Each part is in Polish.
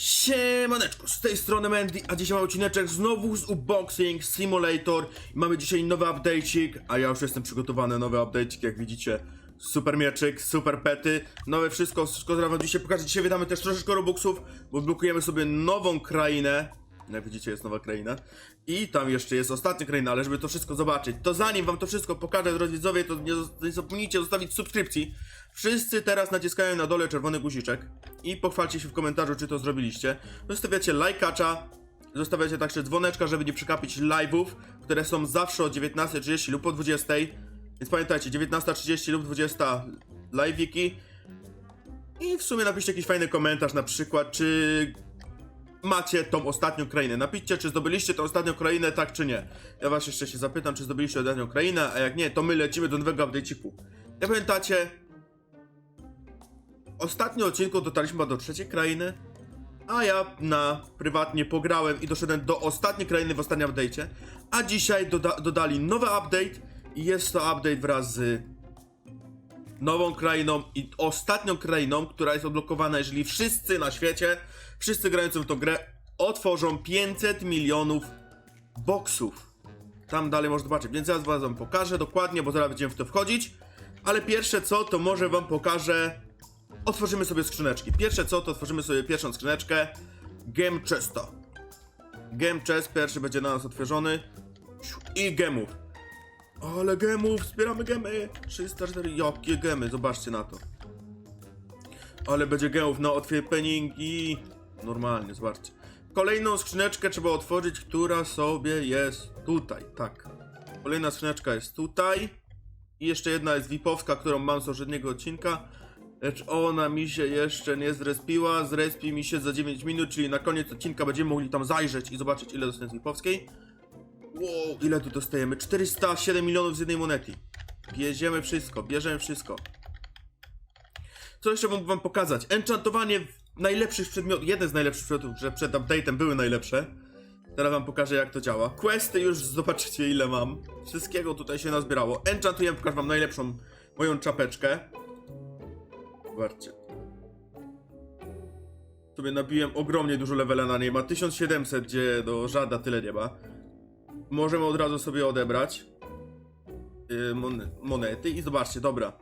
Siemaneczko, z tej strony Mandy, a dzisiaj mamy odcineczek znowu z Unboxing Simulator. Mamy dzisiaj nowy update'cik, a ja już jestem przygotowany, nowy update'cik, jak widzicie. Super mieczyk, super pety, nowe wszystko, wszystko zaraz dzisiaj pokażę, dzisiaj wydamy też troszeczkę robuxów, bo blokujemy sobie nową krainę jak widzicie jest nowa kraina i tam jeszcze jest ostatnia kraina, ale żeby to wszystko zobaczyć, to zanim wam to wszystko pokażę, drodzy widzowie, to nie, nie zapomnijcie zostawić subskrypcji. Wszyscy teraz naciskają na dole czerwony guziczek i pochwalcie się w komentarzu, czy to zrobiliście. Zostawiacie lajkacza, zostawiacie także dzwoneczka, żeby nie przekapić live'ów, które są zawsze o 19.30 lub o 20.00. Więc pamiętajcie, 19.30 lub 20 live'iki. I w sumie napiszcie jakiś fajny komentarz, na przykład, czy macie tą ostatnią krainę. Napiszcie, czy zdobyliście tą ostatnią krainę, tak czy nie. Ja was jeszcze się zapytam, czy zdobyliście ostatnią krainę, a jak nie, to my lecimy do nowego update'iku. Jak pamiętacie, ostatnim odcinku dotarliśmy do trzeciej krainy, a ja na prywatnie pograłem i doszedłem do ostatniej krainy w ostatnim update'cie, a dzisiaj doda dodali nowy update i jest to update wraz z nową krainą i ostatnią krainą, która jest odblokowana, jeżeli wszyscy na świecie, wszyscy grający w tą grę, otworzą 500 milionów boksów. Tam dalej można zobaczyć, więc zaraz wam pokażę dokładnie, bo zaraz będziemy w to wchodzić. Ale pierwsze co, to może wam pokażę... Otworzymy sobie skrzyneczki. Pierwsze co, to otworzymy sobie pierwszą skrzyneczkę. Game Chesta. Game Chest pierwszy będzie na nas otworzony. I gemów. Ale gemów, zbieramy gemy. 304, jakie gemy, zobaczcie na to. Ale będzie gemów na otwierpeningi. Normalnie, zobaczcie. Kolejną skrzyneczkę trzeba otworzyć, która sobie jest tutaj, tak. Kolejna skrzyneczka jest tutaj. I jeszcze jedna jest VIP-owska, którą mam z poprzedniego odcinka. Lecz ona mi się jeszcze nie zrespiła. Zrespi mi się za 9 minut, czyli na koniec odcinka będziemy mogli tam zajrzeć i zobaczyć ile dostanę z VIP-owskiej. Wow, ile tu dostajemy? 407 milionów z jednej monety. Bierzemy wszystko, bierzemy wszystko. Co jeszcze mógłbym wam pokazać? Enchantowanie najlepszych przedmiotów, jeden z najlepszych przedmiotów, że przed update'em były najlepsze. Teraz wam pokażę jak to działa. Questy już zobaczycie ile mam. Wszystkiego tutaj się nazbierało. Enchantujemy, pokażę wam najlepszą moją czapeczkę. Zobaczcie. Sobie nabiłem ogromnie dużo levela na niej. Ma 1700, gdzie do żada tyle nie ma. Możemy od razu sobie odebrać mon monety i zobaczcie, dobra.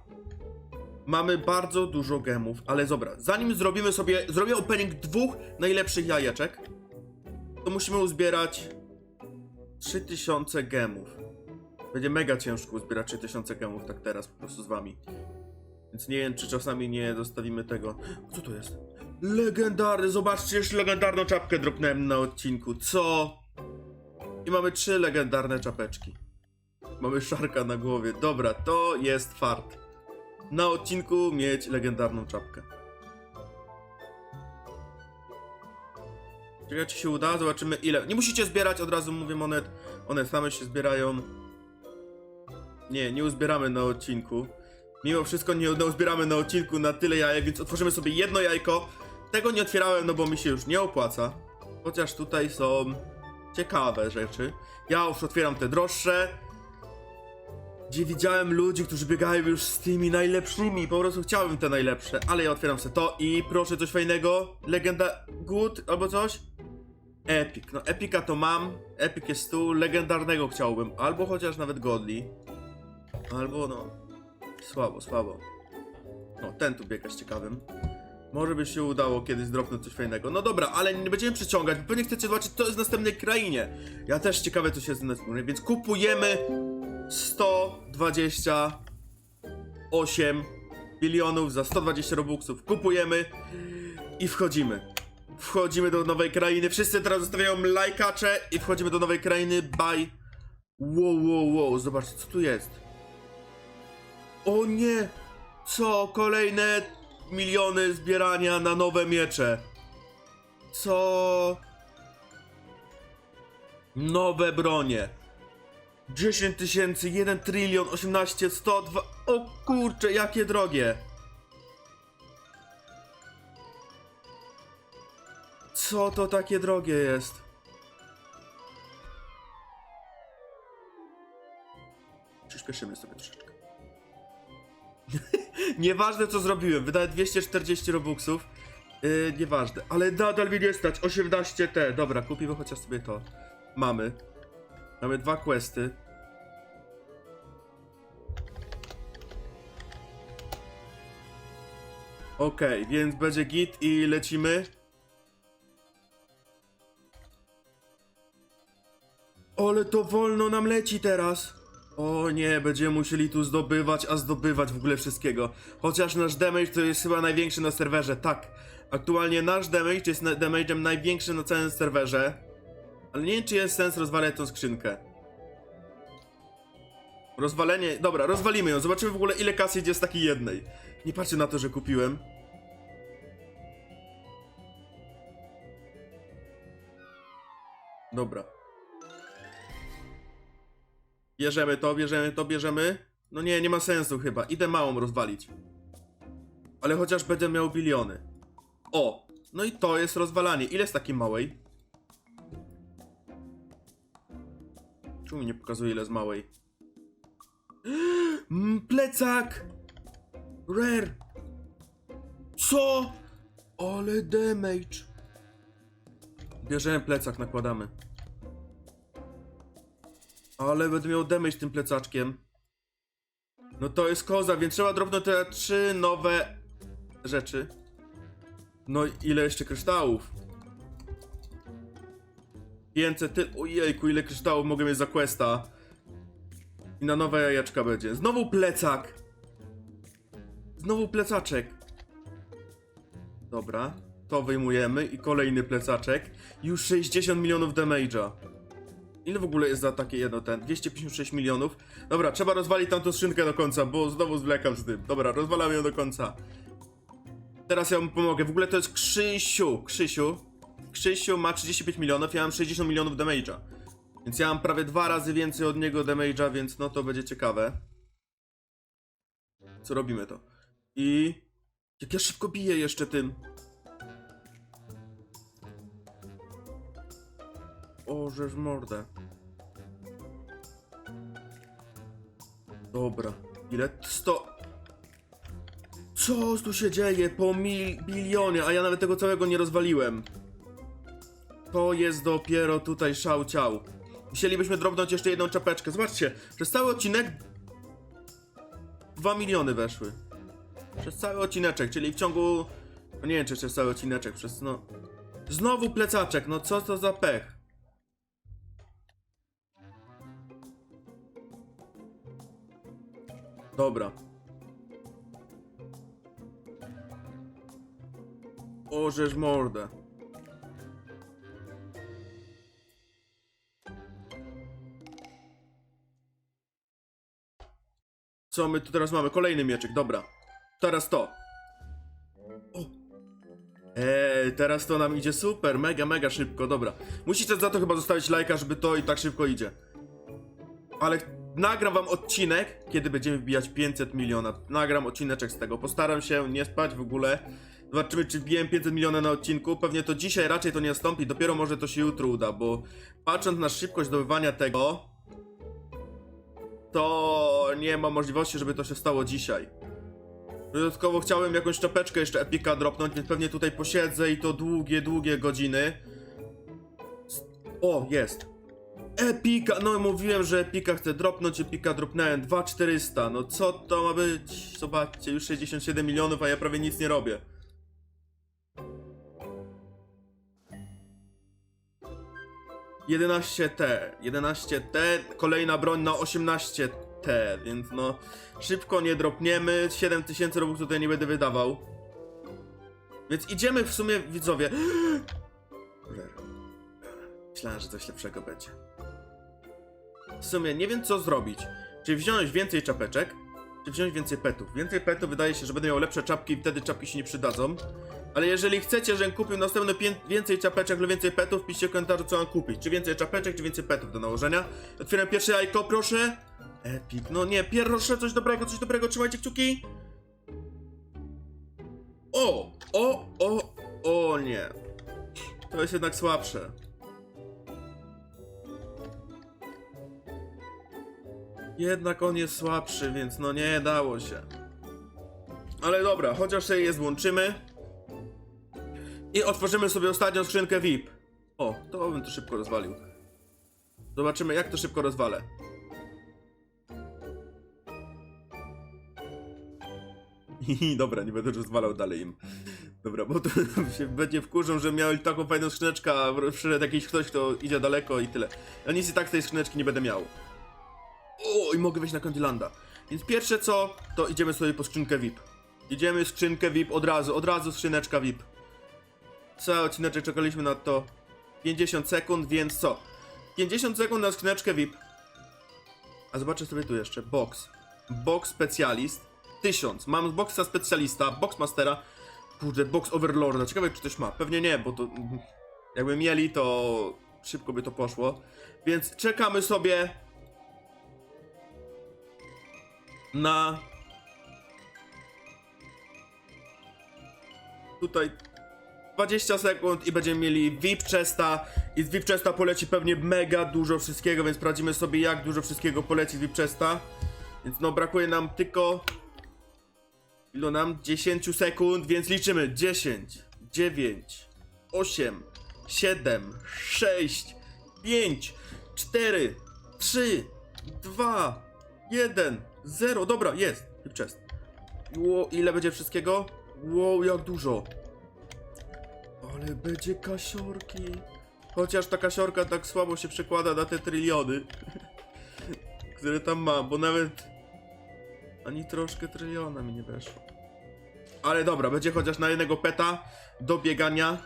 Mamy bardzo dużo gemów, ale dobra, zanim zrobimy sobie, zrobię opening dwóch najlepszych jajeczek, to musimy uzbierać 3000 gemów. Będzie mega ciężko uzbierać 3000 gemów tak teraz po prostu z wami. Więc nie wiem, czy czasami nie zostawimy tego. Co to jest? Legendarny, zobaczcie, jeszcze legendarną czapkę dropnąłem na odcinku. Co? I mamy trzy legendarne czapeczki. Mamy szarka na głowie. Dobra, to jest fart. Na odcinku mieć legendarną czapkę. Ciekawe, czy się uda. Zobaczymy ile. Nie musicie zbierać, od razu mówię monet. One same się zbierają. Nie, nie uzbieramy na odcinku. Mimo wszystko nie uzbieramy na odcinku na tyle jajek, więc otworzymy sobie jedno jajko. Tego nie otwierałem, no bo mi się już nie opłaca. Chociaż tutaj są ciekawe rzeczy. Ja już otwieram te droższe. Gdzie widziałem ludzi, którzy biegają już z tymi najlepszymi. Po prostu chciałem te najlepsze, ale ja otwieram sobie to i proszę coś fajnego. Legenda good albo coś. Epic. No Epika to mam. Epic jest tu. Legendarnego chciałbym. Albo chociaż nawet Godly. Albo no. Słabo, słabo. No, ten tu biega z ciekawym. Może by się udało kiedyś dropnąć coś fajnego. No dobra, ale nie będziemy przyciągać, bo pewnie chcecie zobaczyć, co jest w następnej krainie. Ja też ciekawe, co się w następnej, więc kupujemy 128 bilionów za 120 robuxów. Kupujemy i wchodzimy. Wchodzimy do nowej krainy. Wszyscy teraz zostawiają lajkacze i wchodzimy do nowej krainy. Bye. Wow, wow, wow. Zobaczcie, co tu jest. O nie! Co? Kolejne miliony zbierania na nowe miecze. Co? Nowe bronie. 10 tysięcy, 1 trylion, 18, 102. O kurcze, jakie drogie. Co to takie drogie jest? Przyspieszymy sobie troszeczkę. Nieważne co zrobiłem, wydałem 240 robuxów Yy, nieważne, ale nadal mnie nie stać, 18T, dobra, kupimy chociaż sobie to. Mamy. Mamy dwa questy. Okej, więc będzie git i lecimy. Ale to wolno nam leci teraz. O nie, będziemy musieli tu zdobywać, a zdobywać w ogóle wszystkiego. Chociaż nasz damage to jest chyba największy na serwerze, tak. Aktualnie nasz damage jest na- damage'em największym na całym serwerze. Ale nie wiem, czy jest sens rozwalać tą skrzynkę. Rozwalenie... Dobra, rozwalimy ją. Zobaczymy w ogóle, ile kasy idzie z takiej jednej. Nie patrzcie na to, że kupiłem. Dobra. Bierzemy to, bierzemy to, bierzemy. No nie, nie ma sensu chyba. Idę małą rozwalić. Ale chociaż będę miał biliony. O! No i to jest rozwalanie. Ile z takiej małej? Czemu mi nie pokazuje ile z małej? Mm, plecak! Rare! Co? Ale damage! Bierzemy plecak, nakładamy. Ale będę miał damage tym plecaczkiem. No to jest koza, więc trzeba drobno te trzy nowe rzeczy. No ile jeszcze kryształów? 500 ty... Ojejku, ile kryształów mogę mieć za questa. I na nowe jajeczka będzie. Znowu plecak! Znowu plecaczek. Dobra, to wyjmujemy i kolejny plecaczek. Już 60 milionów damage'a. Ile w ogóle jest za takie jedno ten? 256 milionów. Dobra, trzeba rozwalić tamtą skrzynkę do końca, bo znowu zwlekam z tym. Dobra, rozwalamy ją do końca. Teraz ja mu pomogę. W ogóle to jest Krzysiu. Krzysiu. Krzysiu ma 35 milionów, ja mam 60 milionów damage'a. Więc ja mam prawie dwa razy więcej od niego damage'a, więc no to będzie ciekawe. Co robimy to? I... Jak ja szybko biję jeszcze tym. O, żeż mordę. Dobra. Ile? 100... Co tu się dzieje? Po mil... bilionie, a ja nawet tego całego nie rozwaliłem. To jest dopiero tutaj szał ciał. Musielibyśmy drobnąć jeszcze jedną czapeczkę. Zobaczcie, przez cały odcinek 2 miliony weszły. Przez cały odcineczek, czyli w ciągu... No nie wiem, czy przez cały odcineczek, przez no... Znowu plecaczek, no co to za pech? Dobra. O, żeż mordę. Co my tu teraz mamy? Kolejny mieczek, dobra. Teraz to. Ej, teraz to nam idzie super, mega, mega szybko, dobra. Musicie za to chyba zostawić lajka, żeby to i tak szybko idzie. Ale nagram wam odcinek, kiedy będziemy wbijać 500 miliona. Nagram odcineczek z tego. Postaram się nie spać w ogóle. Zobaczymy, czy wbiję 500 miliona na odcinku. Pewnie to dzisiaj raczej to nie nastąpi. Dopiero może to się jutro uda, bo patrząc na szybkość zdobywania tego, to nie ma możliwości, żeby to się stało dzisiaj. Dodatkowo chciałem jakąś czapeczkę jeszcze epika dropnąć, więc pewnie tutaj posiedzę i to długie, długie godziny. O, jest. Epika, no mówiłem, że Epika chcę dropnąć, Epika dropnąłem 2400, no co to ma być? Zobaczcie, już 67 milionów, a ja prawie nic nie robię. Jedenaście T, 11T, kolejna broń na 18T, więc no szybko nie dropniemy, 7000 robux tutaj nie będę wydawał. Więc idziemy w sumie, widzowie. Myślałem, że coś lepszego będzie. W sumie nie wiem co zrobić. Czy wziąć więcej czapeczek, czy wziąć więcej petów. Więcej petów wydaje się, że będę miał lepsze czapki i wtedy czapki się nie przydadzą. Ale jeżeli chcecie, żebym kupił następne więcej czapeczek lub więcej petów, piszcie w komentarzu co mam kupić. Czy więcej czapeczek, czy więcej petów do nałożenia. Otwieram pierwsze jajko, proszę. Epic, no nie, proszę, coś dobrego, coś dobrego, trzymajcie kciuki. O, o, o, o nie. To jest jednak słabsze. Jednak on jest słabszy, więc no nie dało się. Ale dobra, chociaż je złączymy. I otworzymy sobie ostatnią skrzynkę VIP. O, to bym to szybko rozwalił. Zobaczymy, jak to szybko rozwalę. Dobra, nie będę rozwalał dalej im. Dobra, bo to się będzie wkurzą, że miałem taką fajną skrzyneczkę, a przyszedł jakiś ktoś, kto idzie daleko i tyle. Ja nic i tak tej skrzyneczki nie będę miał. O, i mogę wejść na Condylanda. Więc pierwsze co, to idziemy sobie po skrzynkę VIP. Idziemy skrzynkę VIP od razu, od razu skrzyneczka VIP. Cały odcineczek czekaliśmy na to 50 sekund, więc co? 50 sekund na skrzyneczkę VIP. A zobaczę sobie tu jeszcze. Box. Box specjalist. 1000. Mam boxa specjalista, box mastera. Kurde, box overlorda. Ciekawe, czy ktoś ma. Pewnie nie, bo to. Jakby mieli, to szybko by to poszło. Więc czekamy sobie na. Tutaj 20 sekund i będziemy mieli VIP Chesta i z VIP Chesta poleci pewnie mega dużo wszystkiego, więc sprawdzimy sobie jak dużo wszystkiego poleci z VIP Chesta. Więc no brakuje nam tylko Ilu nam? 10 sekund, więc liczymy 10, 9, 8, 7, 6, 5, 4, 3, 2, 1, 0. Dobra, jest. Chest. Ło, ile będzie wszystkiego? Wow, jak dużo. Ale będzie kasiorki. Chociaż ta kasiorka tak słabo się przekłada na te tryliony, które tam mam, bo nawet ani troszkę tryliona mi nie weszło. Ale dobra, będzie chociaż na jednego peta do biegania.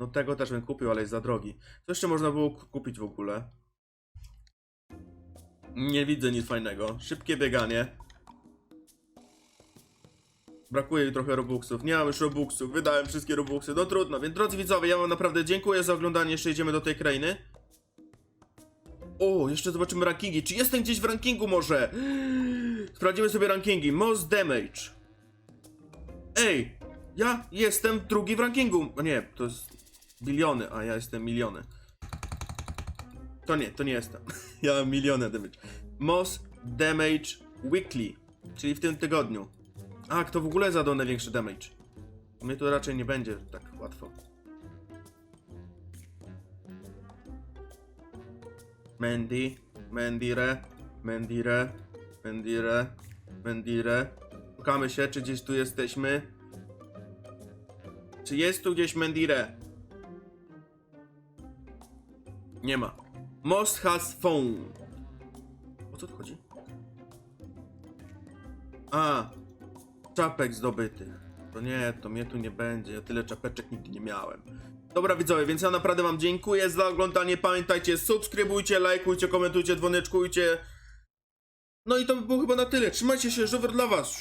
No tego też bym kupił, ale jest za drogi. Co jeszcze można było ku- kupić w ogóle? Nie widzę nic fajnego. Szybkie bieganie. Brakuje mi trochę robuxów. Nie mam już robuxów. Wydałem wszystkie robuxy. No trudno, więc drodzy widzowie, ja wam naprawdę dziękuję za oglądanie. Jeszcze idziemy do tej krainy. O, jeszcze zobaczymy rankingi. Czy jestem gdzieś w rankingu może? Sprawdzimy sobie rankingi. Most damage. Ej, ja jestem drugi w rankingu. O nie, to jest biliony, a ja jestem miliony. To nie, to nie jestem. Ja mam miliony damage. Most damage weekly, czyli w tym tygodniu. A, kto w ogóle zadał największy damage? Mnie to raczej nie będzie tak łatwo. Mandy, Mendire, Mendire, Mendire, Mendire. Szukamy się, czy gdzieś tu jesteśmy. Czy jest tu gdzieś Mendire? Nie ma. Most has phone. O co tu chodzi? A, czapek zdobytych. To nie, to mnie tu nie będzie. Ja tyle czapeczek nigdy nie miałem. Dobra widzowie, więc ja naprawdę wam dziękuję za oglądanie. Pamiętajcie, subskrybujcie, lajkujcie, komentujcie, dzwoneczkujcie. No i to by było chyba na tyle. Trzymajcie się, żower dla was.